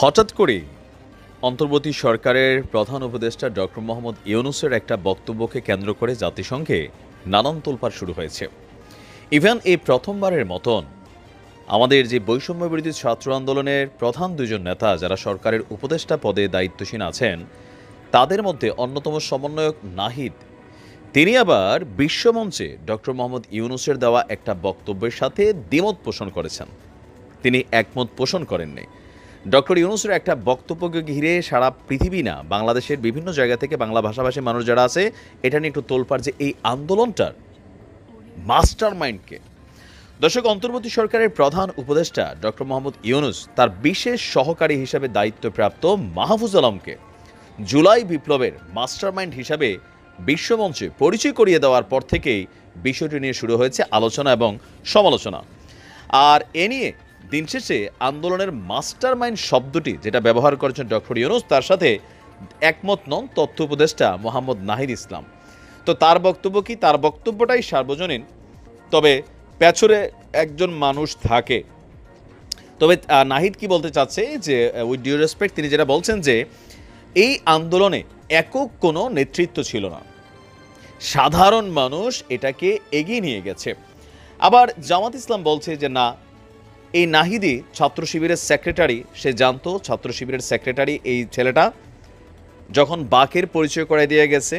হঠাৎ করে অন্তর্বর্তী সরকারের প্রধান উপদেষ্টা ডক্টর মোহাম্মদ ইউনুসের একটা বক্তব্যকে কেন্দ্র করে জাতিসংঘে নানান তোলপাড় শুরু হয়েছে। ইভেন এই প্রথমবারের মতন আমাদের যে বৈষম্য বিরোধী ছাত্র আন্দোলনের প্রধান দুজন নেতা যারা সরকারের উপদেষ্টা পদে দায়িত্বশীল আছেন, তাদের মধ্যে অন্যতম সমন্বয়ক নাহিদ। তিনি আবার বিশ্বমঞ্চে ডক্টর মোহাম্মদ ইউনুসের দেওয়া একটা বক্তব্যের সাথে দ্বিমত পোষণ করেছেন। তিনি একমত পোষণ করেননি। ডক্টর ইউনুসের একটা বক্তব্যকে ঘিরে সারা পৃথিবী না, বাংলাদেশের বিভিন্ন জায়গা থেকে বাংলা ভাষাভাষী মানুষ যারা আছে, এটা নিয়ে একটু তোলপাড় যে এই আন্দোলনটার মাস্টার মাইন্ডকে দর্শক, অন্তর্বর্তী সরকারের প্রধান উপদেষ্টা ডক্টর মোহাম্মদ ইউনুস তার বিশেষ সহকারী হিসাবে দায়িত্বপ্রাপ্ত মাহফুজ আলমকে জুলাই বিপ্লবের মাস্টারমাইন্ড হিসাবে বিশ্বমঞ্চে পরিচয় করিয়ে দেওয়ার পর থেকেই বিষয়টি নিয়ে শুরু হয়েছে আলোচনা এবং সমালোচনা। আর এ নিয়ে দিন শেষে আন্দোলনের মাস্টারমাইন্ড শব্দটি যেটা ব্যবহার করেছেন ডক্টর ইউনুস, তার সাথে একমত নন তথ্য উপদেষ্টা মোহাম্মদ নাহিদ ইসলাম। তো তার বক্তব্য কি? তার বক্তব্যটাই সার্বজনীন। তবে পেছরে একজন মানুষ থাকে। তবে নাহিদ কি বলতে চাচ্ছে? যে উইথ ডিউ রেসপেক্ট তিনি যেটা বলছেন যে, এই আন্দোলনে একক কোনো নেতৃত্ব ছিল না। সাধারণ মানুষ এটাকে এগিয়ে নিয়ে গেছে। আবার জামাত ইসলাম বলছে যে, না এই নাহিদি ছাত্র শিবিরের সেক্রেটারি সে জানতো ছাত্র শিবিরের সেক্রেটারি এই ছেলেটা যখন বাকের পরিচয় করে দিয়ে গেছে,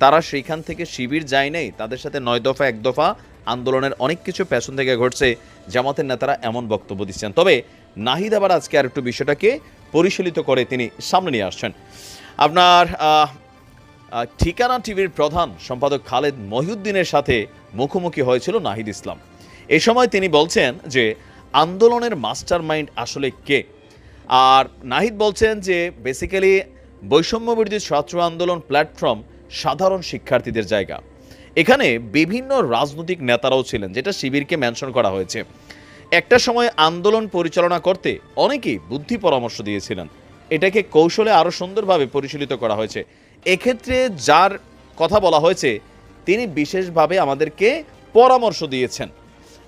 তারা সেইখান থেকে শিবির যায় নাই, তাদের সাথে নয় দফা, এক দফা আন্দোলনের অনেক কিছু পেছন থেকে ঘটছে, জামাতের নেতারা এমন বক্তব্য দিচ্ছেন। তবে নাহিদ আবার আজকে আর একটু বিষয়টাকে পরিশীলিত করে তিনি সামনে নিয়ে আসছেন। আপনার ঠিকানা টিভির প্রধান সম্পাদক খালেদ মহিউদ্দিনের সাথে মুখোমুখি হয়েছিল নাহিদ ইসলাম। এই সময় তিনি বলছেন যে আন্দোলনের মাস্টার মাইন্ড আসলে কে? আর নাহিদ বলছেন যে বেসিক্যালি বৈষম্য বিরোধী ছাত্র আন্দোলন প্ল্যাটফর্ম সাধারণ শিক্ষার্থীদের জায়গা। এখানে বিভিন্ন রাজনৈতিক নেতারাও ছিলেন, যেটা শিবিরকে মেনশন করা হয়েছে। একটা সময় আন্দোলন পরিচালনা করতে অনেকেই বুদ্ধি পরামর্শ দিয়েছিলেন। এটাকে কৌশলে আরও সুন্দরভাবে পরিচালিত করা হয়েছে। এক্ষেত্রে যার কথা বলা হয়েছে, তিনি বিশেষভাবে আমাদেরকে পরামর্শ দিয়েছেন।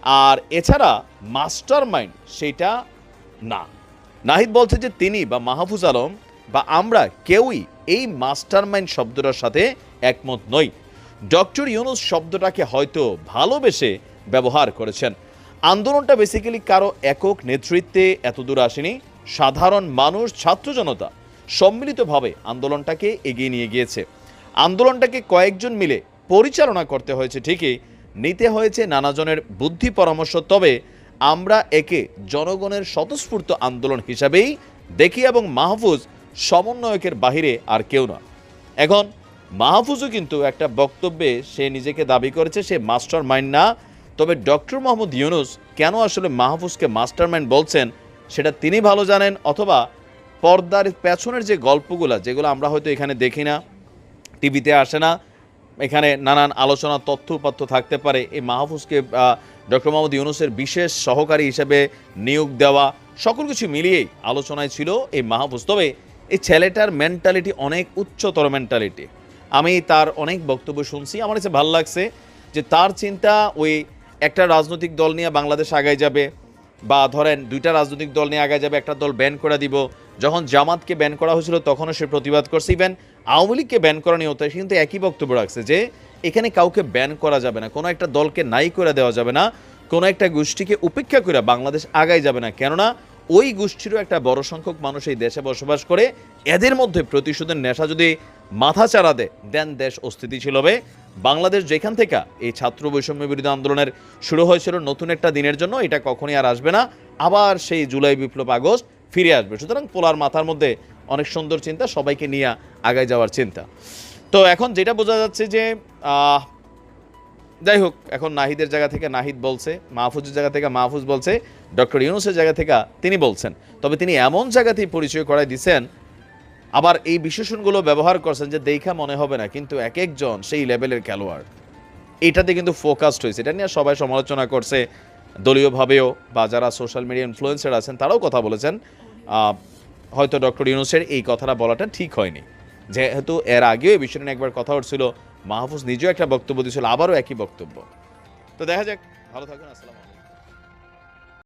আর এছাড়া মাস্টার মাইন্ড সেটা না। নাহিদ বলছে যে তিনি বা মাহফুজ আলম বা আমরা কেউই এই মাস্টার মাইন্ড শব্দটার সাথে একমত নই। ডক্টর ইউনুস শব্দটাকে হয়তো ভালোবেসে ব্যবহার করেছেন। আন্দোলনটা বেসিক্যালি কারও একক নেতৃত্বে এত দূর আসেনি। সাধারণ মানুষ, ছাত্র জনতা সম্মিলিতভাবে আন্দোলনটাকে এগিয়ে নিয়ে গিয়েছে। আন্দোলনটাকে কয়েকজন মিলে পরিচালনা করতে হয়েছে ঠিকই নিতে হয়েছে নানাজনের বুদ্ধি পরামর্শ, তবে আমরা একে জনগণের স্বতঃস্ফূর্ত আন্দোলন হিসাবেই দেখি এবং মাহফুজ সমন্বয়কের বাহিরে আর কেউ না এখন, মাহফুজও কিন্তু একটা বক্তব্যে সে নিজেকে দাবি করেছে, সে মাস্টার মাইন্ড না। তবে ডক্টর মোহাম্মদ ইউনুস কেন আসলে মাহফুজকে মাস্টার মাইন্ড বলছেন, সেটা তিনি ভালো জানেন, অথবা পর্দার পেছনের যে গল্পগুলো, যেগুলো আমরা হয়তো এখানে দেখি না, টিভিতে আসে না এখানে নানান আলোচনা তথ্য থাকতে পারে। এই মাহফুজকে ডক্টর মোহাম্মদ ইউনুসের বিশেষ সহকারী হিসেবে নিয়োগ দেওয়া, সকল কিছু মিলিয়েই আলোচনায় ছিল এই মাহফুজ। তবে এই ছেলেটার মেন্টালিটি অনেক উচ্চতর মেন্টালিটি আমি তার অনেক বক্তব্য শুনছি। আমার কাছে ভালো লাগছে যে তার চিন্তা ওই একটা রাজনৈতিক দল নিয়ে বাংলাদেশ আগায় যাবে বা ধরেন দুইটা রাজনৈতিক দল নিয়ে আগায় যাবে, একটা দল ব্যান করে দিব। যখন জামাতকে ব্যান করা হয়েছিল, তখনও সে প্রতিবাদ করছে। ইভেন আওয়ামী লীগকে ব্যান করা নিয়ে হতো কিন্তু একই বক্তব্য রাখছে যে এখানে কাউকে ব্যান করা যাবে না, কোনো একটা দলকে নাই করে দেওয়া যাবে না, কোনো একটা গোষ্ঠীকে উপেক্ষা করে বাংলাদেশ আগায় যাবে না। কেননা ওই গোষ্ঠীরও একটা বড় সংখ্যক মানুষ এই দেশে বসবাস করে, এদের মধ্যে প্রতিশোধের নেশা যদি মাথা চাড়া দেয় দেন দেশ অস্থিতিশীল হবে। বাংলাদেশ যেখান থেকে এই ছাত্র বৈষম্য বিরোধী আন্দোলনের শুরু হয়েছিল নতুন একটা দিনের জন্য, এটা কখনই আর আসবে না। আবার সেই জুলাই বিপ্লব আগস্ট ফিরে আসবে। সুতরাং পোলার মাথার মধ্যে অনেক সুন্দর চিন্তা, সবাইকে নিয়ে আগায় যাওয়ার চিন্তা। তো এখন যেটা বোঝা যাচ্ছে যে যাই হোক, এখন নাহিদের জায়গা থেকে নাহিদ বলছে, মাহফুজের জায়গা থেকে মাহফুজ বলছে, ডক্টর ইউনুসের জায়গা থেকে তিনি বলছেন। তবে তিনি এমন জায়গাতেই পরিচয় করাই দিচ্ছেন আবার এই বিশেষণগুলো ব্যবহার করছেন যে দেখা মনে হবে না, কিন্তু এক একজন সেই লেভেলের খেলোয়াড়। এটাতে কিন্তু ফোকাসড হয়েছে, এটা নিয়ে সবাই সমালোচনা করছে। দলীয়ভাবেও বা যারা সোশ্যাল মিডিয়া ইনফ্লুয়েন্সার আছেন, তারাও কথা বলেছেন। হয়তো ডক্টর ইউনুসের এই কথাটা বলাটা ঠিক হয়নি। যেহেতু এর আগেও এই বিষয়টা একবার কথা উঠছিল মাহফুজ নিজেও একটা বক্তব্য দিয়েছিল, আবারও একই বক্তব্য। তো দেখা যাক, ভালো থাকুন, আসসালাম